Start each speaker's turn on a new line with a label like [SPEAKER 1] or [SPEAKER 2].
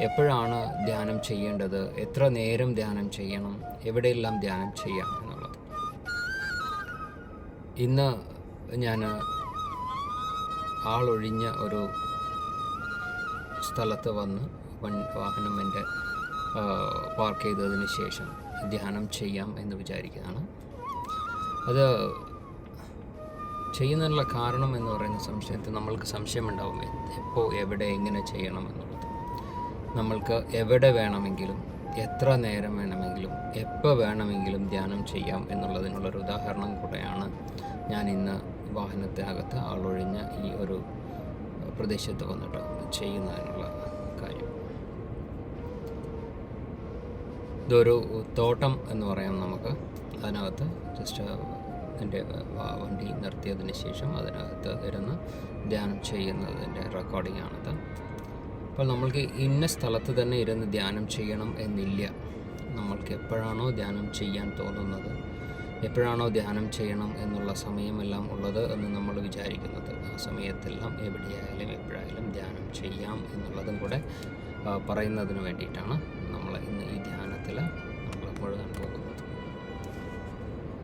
[SPEAKER 1] എപ്പോഴാണ് ധ്യാനം ചെയ്യേണ്ടത്? എത്ര നേരം ധ്യാനം ചെയ്യണം? എവിടെയെല്ലാം ധ്യാനം ചെയ്യാം എന്നുള്ളത്. ഇന്ന് ഞാൻ ആളൊഴിഞ്ഞ ഒരു സ്ഥലത്ത് വന്ന് വൺ- വാഹനം എന്റെ പാർക്ക് ചെയ്തതിന് ശേഷം ധ്യാനം ചെയ്യാം എന്ന് വിചാരിക്കുകയാണ്. അത് ചെയ്യുന്നതിനുള്ള കാരണം എന്ന് പറയുന്ന സംശയത്തിൽ നമ്മൾക്ക് സംശയമുണ്ടാവും. എപ്പോൾ എവിടെ എങ്ങനെ ചെയ്യണം എന്നുള്ളത് നമ്മൾക്ക് എവിടെ വേണമെങ്കിലും എത്ര നേരം വേണമെങ്കിലും എപ്പോൾ വേണമെങ്കിലും ധ്യാനം ചെയ്യാം എന്നുള്ളതിനുള്ളൊരു ഉദാഹരണം കൂടെയാണ് ഞാൻ ഇന്ന് വാഹനത്തിനകത്ത് ആളൊഴിഞ്ഞ ഈ ഒരു പ്രദേശത്ത് വന്നിട്ട് ചെയ്യുന്നതിനുള്ള കാര്യം. ഇതൊരു തോട്ടം എന്ന് പറയാം നമുക്ക്. അതിനകത്ത് ജസ്റ്റ് എന്റെ വണ്ടി നിർത്തിയതിന് ശേഷം അതിനകത്ത് ഇരുന്ന് ധ്യാനം ചെയ്യുന്നതിന്റെ റെക്കോർഡിംഗ് ആണിത്. അപ്പോൾ നമ്മൾക്ക് ഇന്ന സ്ഥലത്ത് തന്നെ ഇരുന്ന് ധ്യാനം ചെയ്യണം എന്നില്ല. നമ്മൾക്ക് എപ്പോഴാണോ ധ്യാനം ചെയ്യാൻ തോന്നുന്നത് എപ്പോഴാണോ ധ്യാനം ചെയ്യണം എന്നുള്ള സമയമെല്ലാം ഉള്ളത് എന്ന് നമ്മൾ വിചാരിക്കുന്നത്. ആ സമയത്തെല്ലാം എവിടെയായാലും എപ്പോഴായാലും ധ്യാനം ചെയ്യാം എന്നുള്ളതും കൂടെ പറയുന്നതിന് വേണ്ടിയിട്ടാണ്